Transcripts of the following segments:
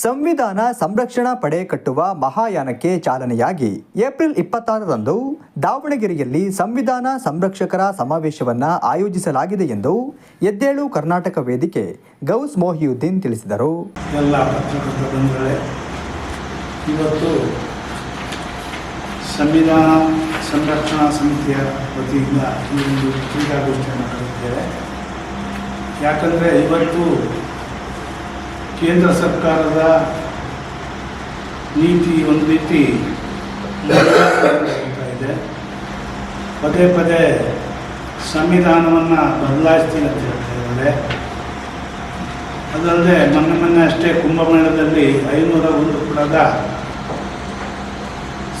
ಸಂವಿಧಾನ ಸಂರಕ್ಷಣಾ ಪಡೆ ಕಟ್ಟುವ ಮಹಾಯಾನಕ್ಕೆ ಚಾಲನೆಯಾಗಿ ಏಪ್ರಿಲ್ ಇಪ್ಪತ್ತಾರರಂದು ದಾವಣಗೆರೆಯಲ್ಲಿ ಸಂವಿಧಾನ ಸಂರಕ್ಷಕರ ಸಮಾವೇಶವನ್ನು ಆಯೋಜಿಸಲಾಗಿದೆ ಎಂದು ಎದ್ದೇಳು ಕರ್ನಾಟಕ ವೇದಿಕೆ ಗೌಸ್ ಮೊಹಿಯುದ್ದೀನ್ ತಿಳಿಸಿದರು. ಇವತ್ತು ಸಂವಿಧಾನ ಸಂರಕ್ಷಣಾ ಸಮಿತಿಯ ವತಿಯಿಂದ ಈ ಒಂದು ಯಾಕಂದರೆ ಇವತ್ತು ಕೇಂದ್ರ ಸರ್ಕಾರದ ನೀತಿ ಒಂದು ರೀತಿ ಇದೆ. ಪದೇ ಪದೇ ಸಂವಿಧಾನವನ್ನು ಬದಲಾಯಿಸ್ತೀನಿ ಅಂತ ಹೇಳ್ತಾ ಇದ್ದಾರೆ. ಅದಲ್ಲದೆ ಮೊನ್ನೆ ಮೊನ್ನೆ ಅಷ್ಟೇ ಕುಂಭಮೇಳದಲ್ಲಿ ಐನೂರ ಒಂದು ಪುಟದ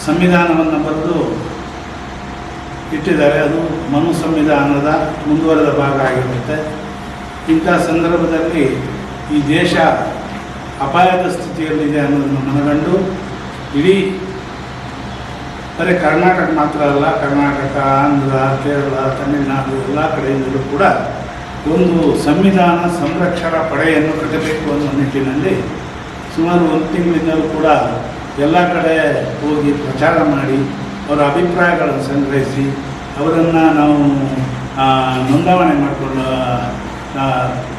ಸಂವಿಧಾನವನ್ನು ಬರೆದು ಇಟ್ಟಿದ್ದಾರೆ. ಅದು ಮನು ಸಂವಿಧಾನದ ಮುಂದುವರೆದ ಭಾಗ ಆಗಿರುತ್ತೆ. ಇಂಥ ಸಂದರ್ಭದಲ್ಲಿ ಈ ದೇಶ ಅಪಾಯದ ಸ್ಥಿತಿಯಲ್ಲಿದೆ ಅನ್ನೋದನ್ನು ಮನಗಂಡು ಇಡೀ ಬರೀ ಕರ್ನಾಟಕ ಮಾತ್ರ ಅಲ್ಲ, ಕರ್ನಾಟಕ, ಆಂಧ್ರ, ಕೇರಳ, ತಮಿಳುನಾಡು ಎಲ್ಲ ಕಡೆಯಿಂದಲೂ ಕೂಡ ಒಂದು ಸಂವಿಧಾನ ಸಂರಕ್ಷಣಾ ಪಡೆಯನ್ನು ಕಟ್ಟಬೇಕು ಅನ್ನೋ ನಿಟ್ಟಿನಲ್ಲಿ ಸುಮಾರು ಒಂದು ತಿಂಗಳಿಂದಲೂ ಕೂಡ ಎಲ್ಲ ಕಡೆ ಹೋಗಿ ಪ್ರಚಾರ ಮಾಡಿ ಅವರ ಅಭಿಪ್ರಾಯಗಳನ್ನು ಸಂಗ್ರಹಿಸಿ ಅವರನ್ನು ನಾವು ನೋಂದಾವಣೆ ಮಾಡಿಕೊಂಡು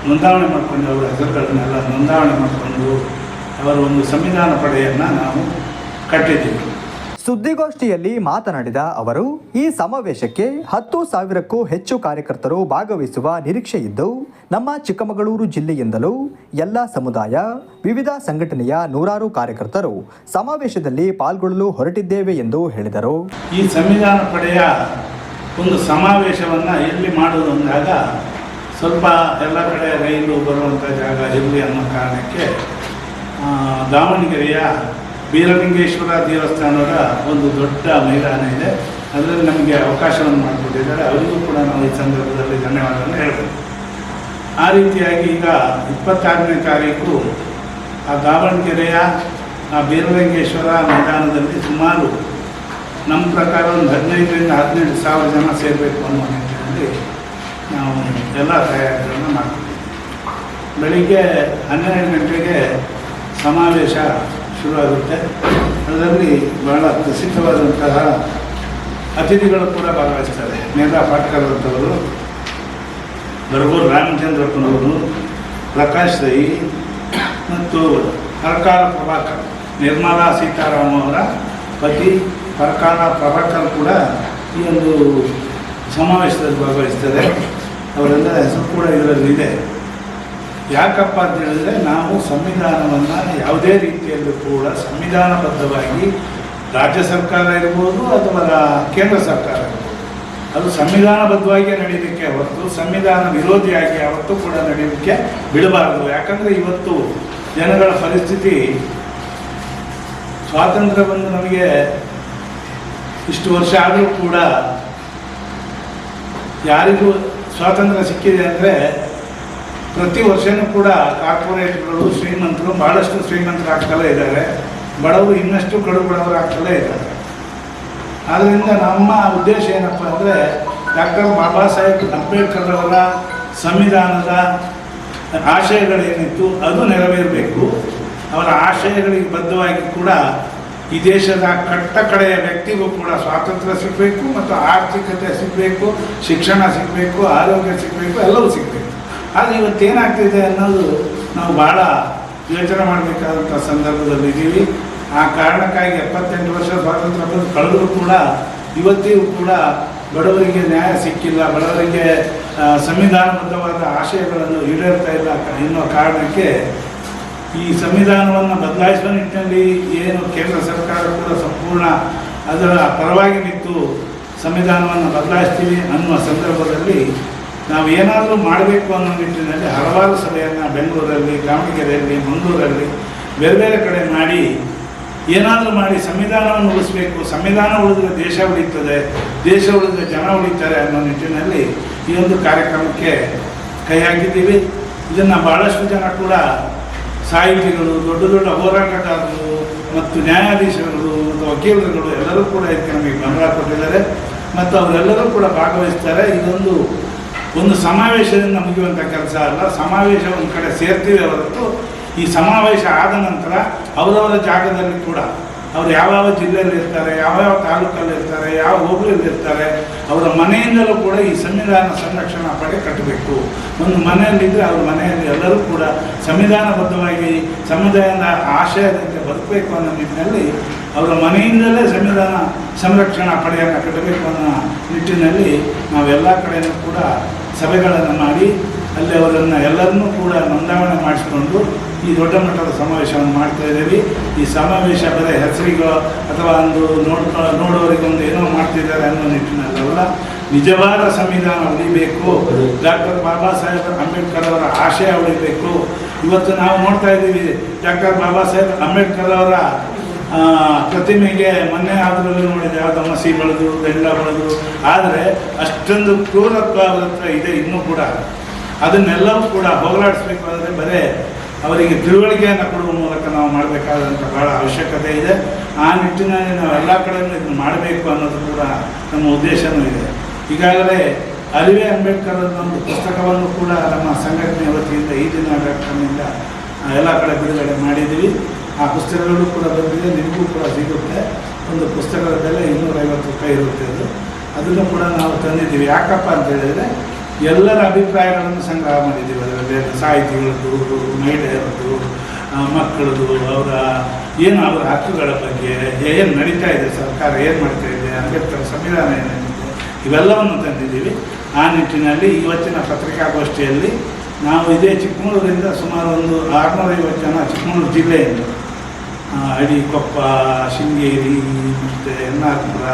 ನೋಂದಾವಣೆ ಮಾಡಿಕೊಂಡು ಅವರ ಹೆಸರುಗಳನ್ನೆಲ್ಲ ನೋಂದಾವಣೆ ಮಾಡಿಕೊಂಡು ಅವರ ಒಂದು ಸಂವಿಧಾನ ಪಡೆಯನ್ನು ನಾವು ಕಟ್ಟಿದ್ದೀವಿ. ಸುದ್ದಿಗೋಷ್ಠಿಯಲ್ಲಿ ಮಾತನಾಡಿದ ಅವರು ಈ ಸಮಾವೇಶಕ್ಕೆ ಹತ್ತು ಸಾವಿರಕ್ಕೂ ಹೆಚ್ಚು ಕಾರ್ಯಕರ್ತರು ಭಾಗವಹಿಸುವ ನಿರೀಕ್ಷೆ ಇದ್ದು ನಮ್ಮ ಚಿಕ್ಕಮಗಳೂರು ಜಿಲ್ಲೆಯಿಂದಲೂ ಎಲ್ಲ ಸಮುದಾಯ ವಿವಿಧ ಸಂಘಟನೆಯ ನೂರಾರು ಕಾರ್ಯಕರ್ತರು ಸಮಾವೇಶದಲ್ಲಿ ಪಾಲ್ಗೊಳ್ಳಲು ಹೊರಟಿದ್ದೇವೆ ಎಂದು ಹೇಳಿದರು. ಈ ಸಂವಿಧಾನ ಪಡೆಯ ಒಂದು ಸಮಾವೇಶವನ್ನು ಎಲ್ಲಿ ಮಾಡೋದು ಅಂದಾಗ ಸ್ವಲ್ಪ ಎಲ್ಲ ಕಡೆ ರೈಲು ಬರುವಂಥ ಜಾಗ ಇರಲಿ ಅನ್ನೋ ಕಾರಣಕ್ಕೆ ದಾವಣಗೆರೆಯ ಬೀರಲಿಂಗೇಶ್ವರ ದೇವಸ್ಥಾನದ ಒಂದು ದೊಡ್ಡ ಮೈದಾನ ಇದೆ. ಅದರಲ್ಲಿ ನಮಗೆ ಅವಕಾಶವನ್ನು ಮಾಡಿಕೊಟ್ಟಿದ್ದಾರೆ. ಅವರಿಗೂ ಕೂಡ ನಾವು ಈ ಸಂದರ್ಭದಲ್ಲಿ ಧನ್ಯವಾದವನ್ನು ಹೇಳ್ಬೋದು. ಆ ರೀತಿಯಾಗಿ ಈಗ ಇಪ್ಪತ್ತಾರನೇ ತಾರೀಕು ಆ ದಾವಣಗೆರೆಯ, ಆ ಬೀರಲಿಂಗೇಶ್ವರ ಮೈದಾನದಲ್ಲಿ ಸುಮಾರು ನಮ್ಮ ಪ್ರಕಾರ ಒಂದು ಹದಿನೈದರಿಂದ ಹದಿನೆಂಟು ಸಾವಿರ ಜನ ಸೇರಬೇಕು ಅನ್ನೋ ನಿಟ್ಟಿನಲ್ಲಿ ನಾವು ಎಲ್ಲ ತಯಾರಿಗಳನ್ನು ಮಾಡ್ತೀವಿ. ಬೆಳಿಗ್ಗೆ ಹನ್ನೆರಡು ಗಂಟೆಗೆ ಸಮಾವೇಶ ಶುರುವಾಗುತ್ತೆ. ಅದರಲ್ಲಿ ಬಹಳ ಪ್ರಸಿದ್ಧವಾದಂತಹ ಅತಿಥಿಗಳು ಕೂಡ ಭಾಗವಹಿಸ್ತಾರೆ. ನೇತಾ ಪಾಟ್ಕರ್ ಅಂತವರು ರಾಮಚಂದ್ರಪ್ಪನವರು ಪ್ರಕಾಶ್ ರೈ ಮತ್ತು ಸರ್ಕಾರ ಪ್ರಭಾಕರ್, ನಿರ್ಮಲಾ ಸೀತಾರಾಮ ಅವರ ಪತಿ ಸರ್ಕಾರ ಪ್ರಭಾಕರ್ ಕೂಡ ಈ ಒಂದು ಸಮಾವೇಶದಲ್ಲಿ ಭಾಗವಹಿಸ್ತದೆ ಅವರೆಲ್ಲ ಹೆಸರು ಕೂಡ ಇದರಲ್ಲಿ ಇದೆ. ಯಾಕಪ್ಪ ಅಂತ ಹೇಳಿದ್ರೆ ನಾವು ಸಂವಿಧಾನವನ್ನು ಯಾವುದೇ ರೀತಿಯಲ್ಲೂ ಕೂಡ ಸಂವಿಧಾನಬದ್ಧವಾಗಿ ರಾಜ್ಯ ಸರ್ಕಾರ ಇರ್ಬೋದು ಅಥವಾ ಕೇಂದ್ರ ಸರ್ಕಾರ ಇರ್ಬೋದು. ಅದು ಸಂವಿಧಾನಬದ್ಧವಾಗಿ ನಡೀಲಿಕ್ಕೆ ಹೊರತು ಸಂವಿಧಾನ ವಿರೋಧಿಯಾಗಿ ಯಾವತ್ತೂ ಕೂಡ ನಡೆಯಲಿಕ್ಕೆ ಬಿಡಬಾರದು. ಯಾಕಂದರೆ ಇವತ್ತು ಜನಗಳ ಪರಿಸ್ಥಿತಿ ಸ್ವಾತಂತ್ರ್ಯ ಬಂದು ನಮಗೆ ಇಷ್ಟು ವರ್ಷ ಆದರೂ ಕೂಡ ಯಾರಿಗೂ ಸ್ವಾತಂತ್ರ್ಯ ಸಿಕ್ಕಿದೆ ಅಂದರೆ ಪ್ರತಿ ವರ್ಷವೂ ಕೂಡ ಕಾರ್ಪೊರೇಟ್ಗಳು, ಶ್ರೀಮಂತರು ಭಾಳಷ್ಟು ಶ್ರೀಮಂತರು ಆಗ್ತಲೇ ಇದ್ದಾರೆ. ಬಡವರು ಇನ್ನಷ್ಟು ಕಡು ಬಡವರು ಆಗ್ತಲೇ ಇದ್ದಾರೆ. ಆದ್ದರಿಂದ ನಮ್ಮ ಉದ್ದೇಶ ಏನಪ್ಪ ಅಂದರೆ ಡಾಕ್ಟರ್ ಬಾಬಾ ಸಾಹೇಬ್ ಅಂಬೇಡ್ಕರ್ ಅವರ ಸಂವಿಧಾನದ ಆಶಯಗಳೇನಿತ್ತು, ಅದು ನೆರವೇರಬೇಕು. ಅವರ ಆಶಯಗಳಿಗೆ ಬದ್ಧವಾಗಿ ಕೂಡ ಈ ದೇಶದ ಕಟ್ಟ ಕಡೆಯ ವ್ಯಕ್ತಿಗೂ ಕೂಡ ಸ್ವಾತಂತ್ರ್ಯ ಸಿಗಬೇಕು ಮತ್ತು ಆರ್ಥಿಕತೆ ಸಿಗಬೇಕು, ಶಿಕ್ಷಣ ಸಿಗಬೇಕು, ಆರೋಗ್ಯ ಸಿಗಬೇಕು, ಎಲ್ಲವೂ ಸಿಗಬೇಕು. ಆದರೆ ಇವತ್ತೇನಾಗ್ತಿದೆ ಅನ್ನೋದು ನಾವು ಭಾಳ ಯೋಚನೆ ಮಾಡಬೇಕಾದಂಥ ಸಂದರ್ಭದಲ್ಲಿ ಇದ್ದೀವಿ. ಆ ಕಾರಣಕ್ಕಾಗಿ ಎಪ್ಪತ್ತೆಂಟು ವರ್ಷ ಸ್ವಾತಂತ್ರ್ಯ ಬಂದು ಕಳೆದರೂ ಕೂಡ ಇವತ್ತಿಗೂ ಕೂಡ ಬಡವರಿಗೆ ನ್ಯಾಯ ಸಿಕ್ಕಿಲ್ಲ, ಬಡವರಿಗೆ ಸಂವಿಧಾನಬದ್ಧವಾದ ಆಶಯಗಳನ್ನು ಈಡೇರ್ತಾ ಇಲ್ಲ ಎನ್ನುವ ಕಾರಣಕ್ಕೆ ಈ ಸಂವಿಧಾನವನ್ನು ಬದಲಾಯಿಸುವ ನಿಟ್ಟಿನಲ್ಲಿ ಏನು ಕೇಂದ್ರ ಸರ್ಕಾರ ಕೂಡ ಸಂಪೂರ್ಣ ಅದರ ಪರವಾಗಿ ನಿಂತು ಸಂವಿಧಾನವನ್ನು ಬದಲಾಯಿಸ್ತೀವಿ ಅನ್ನುವ ಸಂದರ್ಭದಲ್ಲಿ ನಾವು ಏನಾದರೂ ಮಾಡಬೇಕು ಅನ್ನೋ ನಿಟ್ಟಿನಲ್ಲಿ ಹಲವಾರು ಸಭೆಯನ್ನು ಬೆಂಗಳೂರಲ್ಲಿ, ದಾವಣಗೆರೆಯಲ್ಲಿ, ಮಂಗಳೂರಲ್ಲಿ ಬೇರೆ ಬೇರೆ ಕಡೆ ಮಾಡಿ ಏನಾದರೂ ಮಾಡಿ ಸಂವಿಧಾನವನ್ನು ಉಳಿಸಬೇಕು. ಸಂವಿಧಾನ ಉಳಿದ್ರೆ ದೇಶ ಉಳಿತದೆ, ದೇಶ ಉಳಿದ್ರೆ ಜನ ಉಳಿತಾರೆ ಅನ್ನೋ ನಿಟ್ಟಿನಲ್ಲಿ ಈ ಒಂದು ಕಾರ್ಯಕ್ರಮಕ್ಕೆ ಕೈ ಹಾಕಿದ್ದೀವಿ. ಇದನ್ನು ಭಾಳಷ್ಟು ಜನ ಕೂಡ ಸಾಹಿತಿಗಳು, ದೊಡ್ಡ ದೊಡ್ಡ ಹೋರಾಟಗಾರರು ಮತ್ತು ನ್ಯಾಯಾಧೀಶರುಗಳು ಮತ್ತು ವಕೀಲರುಗಳು ಎಲ್ಲರೂ ಕೂಡ ಇದಕ್ಕೆ ನಮಗೆ ಗಮನ ಕೊಟ್ಟಿದ್ದಾರೆ. ಮತ್ತು ಅವರೆಲ್ಲರೂ ಕೂಡ ಭಾಗವಹಿಸ್ತಾರೆ. ಇದೊಂದು, ಒಂದು ಸಮಾವೇಶದಿಂದ ಮುಗಿಯುವಂಥ ಕೆಲಸ ಅಲ್ಲ. ಸಮಾವೇಶ ಒಂದು ಕಡೆ ಸೇರ್ತೀವಿ ಹೊರತು, ಈ ಸಮಾವೇಶ ಆದ ನಂತರ ಅವರವರ ಜಾಗದಲ್ಲಿ ಕೂಡ ಅವರು ಯಾವ್ಯಾವ ಜಿಲ್ಲೆಯಲ್ಲಿ ಇರ್ತಾರೆ, ಯಾವ್ಯಾವ ತಾಲೂಕಲ್ಲಿ ಇರ್ತಾರೆ, ಯಾವ ಹೋಬಳಿಯಲ್ಲಿ ಇರ್ತಾರೆ, ಅವರ ಮನೆಯಿಂದಲೂ ಕೂಡ ಈ ಸಂವಿಧಾನ ಸಂರಕ್ಷಣಾ ಪಡೆ ಕಟ್ಟಬೇಕು. ಒಂದು ಮನೆಯಲ್ಲಿದ್ದರೆ ಅವ್ರ ಮನೆಯಲ್ಲಿ ಎಲ್ಲರೂ ಕೂಡ ಸಂವಿಧಾನಬದ್ಧವಾಗಿ ಸಮುದಾಯದ ಆಶಯದಂತೆ ಬದುಕಬೇಕು ಅನ್ನೋ ನಿಟ್ಟಿನಲ್ಲಿ ಅವರ ಮನೆಯಿಂದಲೇ ಸಂವಿಧಾನ ಸಂರಕ್ಷಣಾ ಪಡೆಯನ್ನು ಕಟ್ಟಬೇಕು ಅನ್ನೋ ನಿಟ್ಟಿನಲ್ಲಿ ನಾವೆಲ್ಲ ಕಡೆಯೂ ಕೂಡ ಸಭೆಗಳನ್ನು ಮಾಡಿ ಅಲ್ಲಿ ಅವರನ್ನು ಎಲ್ಲರನ್ನೂ ಕೂಡ ನೋಂದಾವಣೆ ಮಾಡಿಸಿಕೊಂಡು ಈ ದೊಡ್ಡ ಮಟ್ಟದ ಸಮಾವೇಶವನ್ನು ಮಾಡ್ತಾ ಇದ್ದೀವಿ. ಈ ಸಮಾವೇಶ ಬರೀ ಹೆಸರಿಗೋ ಅಥವಾ ಒಂದು ನೋಡ್ಕೊ ನೋಡೋರಿಗೊಂದು ಏನೋ ಮಾಡ್ತಿದ್ದಾರೆ ಅನ್ನೋ ನಿಟ್ಟಿನಲ್ಲಲ್ಲ ನಿಜವಾದ ಸಂವಿಧಾನ ಉಳಿಬೇಕು. ಡಾಕ್ಟರ್ ಬಾಬಾ ಸಾಹೇಬ್ ಅಂಬೇಡ್ಕರ್ ಅವರ ಆಶಯ ಉಳಿಬೇಕು. ಇವತ್ತು ನಾವು ನೋಡ್ತಾ ಇದ್ದೀವಿ ಡಾಕ್ಟರ್ ಬಾಬಾ ಸಾಹೇಬ್ ಅಂಬೇಡ್ಕರ್ ಅವರ ಪ್ರತಿಮೆಗೆ ಮೊನ್ನೆ ಅದರಲ್ಲಿ ನೋಡಿದೆ, ಯಾವುದೋ ಮಸಿ ಬೆಳೆದು ಬೆಂಡ ಬೆಳೆದು. ಆದರೆ ಅಷ್ಟೊಂದು ಕ್ರೂರತ್ವ ಅವರ ಹತ್ರ ಇದೆ ಇನ್ನೂ ಕೂಡ. ಅದನ್ನೆಲ್ಲವೂ ಕೂಡ ಹೋಗಲಾಡಿಸ್ಬೇಕು ಅಂದರೆ ಬರೇ ಅವರಿಗೆ ತಿಳುವಳಿಕೆಯನ್ನು ಕೊಡುವ ಮೂಲಕ ನಾವು ಮಾಡಬೇಕಾದಂಥ ಬಹಳ ಅವಶ್ಯಕತೆ ಇದೆ. ಆ ನಿಟ್ಟಿನಲ್ಲಿ ನಾವು ಎಲ್ಲ ಕಡೆಯೂ ಇದನ್ನು ಮಾಡಬೇಕು ಅನ್ನೋದು ಕೂಡ ನಮ್ಮ ಉದ್ದೇಶವೂ ಇದೆ. ಈಗಾಗಲೇ ಅರಿವೆ ಅಂಬೇಡ್ಕರ್ ಒಂದು ಪುಸ್ತಕವನ್ನು ಕೂಡ ನಮ್ಮ ಸಂಘಟನೆ ವತಿಯಿಂದ ಈ ದಿನ ಡಾಕ್ಟರ್ನಿಂದ ಎಲ್ಲ ಕಡೆ ಬಿಡುಗಡೆ ಮಾಡಿದ್ದೀವಿ. ಆ ಪುಸ್ತಕಗಳು ಕೂಡ ಬಂದಿದೆ. ನಿಮಗೂ ಕೂಡ ಸಿಗುತ್ತೆ. ಒಂದು ಪುಸ್ತಕದ ಬೆಲೆ ಇನ್ನೂರೈವತ್ತು ರೂಪಾಯಿ ಇರುತ್ತೆ ಅದು. ಅದನ್ನು ಕೂಡ ನಾವು ತಂದಿದ್ದೀವಿ. ಯಾಕಪ್ಪ ಅಂತ ಹೇಳಿದರೆ, ಎಲ್ಲರ ಅಭಿಪ್ರಾಯಗಳನ್ನು ಸಂಗ್ರಹ ಮಾಡಿದ್ದೀವಿ. ಅದರಲ್ಲಿ ಸಾಹಿತಿಗಳದ್ದು, ಮಹಿಳೆಯರದ್ದು ಮಕ್ಕಳದು ಅವರ ಏನು ಅವರ ಹಕ್ಕುಗಳ ಬಗ್ಗೆ ಏನು ನಡೀತಾ ಇದೆ ಸರ್ಕಾರ? ಏನು ಮಾಡ್ತಾ ಇದೆ? ಅಂಬೇಡ್ಕರ್ ಸಂವಿಧಾನ ಏನೇನಿದೆ ಇವೆಲ್ಲವನ್ನು ತಂದಿದ್ದೀವಿ. ಆ ನಿಟ್ಟಿನಲ್ಲಿ ಇವತ್ತಿನ ಪತ್ರಿಕಾಗೋಷ್ಠಿಯಲ್ಲಿ ನಾವು ಇದೇ ಚಿಕ್ಕಮಗಳೂರಿಂದ ಸುಮಾರು ಒಂದು ಆರುನೂರೈವತ್ತು ಜನ ಚಿಕ್ಕಮಗಳೂರು ಜಿಲ್ಲೆಯಿಂದ ಅಡಿ, ಕೊಪ್ಪ, ಶೃಂಗೇರಿ, ಮತ್ತು ಎನ್ನಾರ್ಪುರ,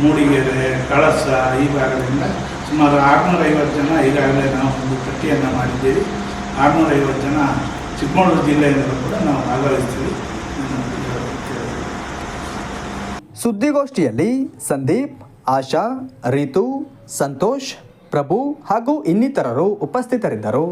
ಮೂಡಿಗೆರೆ, ಕಳಸ ಈ ಭಾಗದಿಂದ ಸುಮಾರು ಆರುನೂರೈವತ್ತು ಜನ ಈಗಾಗಲೇ ನಾವು ಒಂದು ಪಟ್ಟಿಯನ್ನು ಮಾಡಿದ್ದೀವಿ. ಆರುನೂರೈವತ್ತು ಜನ ಚಿಕ್ಕಮಗಳೂರು ಜಿಲ್ಲೆಯಿಂದ ಕೂಡ ನಾವು ಭಾಗವಹಿಸ್ತೀವಿ ಸುದ್ದಿಗೋಷ್ಠಿಯಲ್ಲಿ ಸಂದೀಪ್ ಆಶಾ ರೀತು ಸಂತೋಷ್ ಪ್ರಭು ಹಾಗೂ ಇನ್ನಿತರರು ಉಪಸ್ಥಿತರಿದ್ದರು.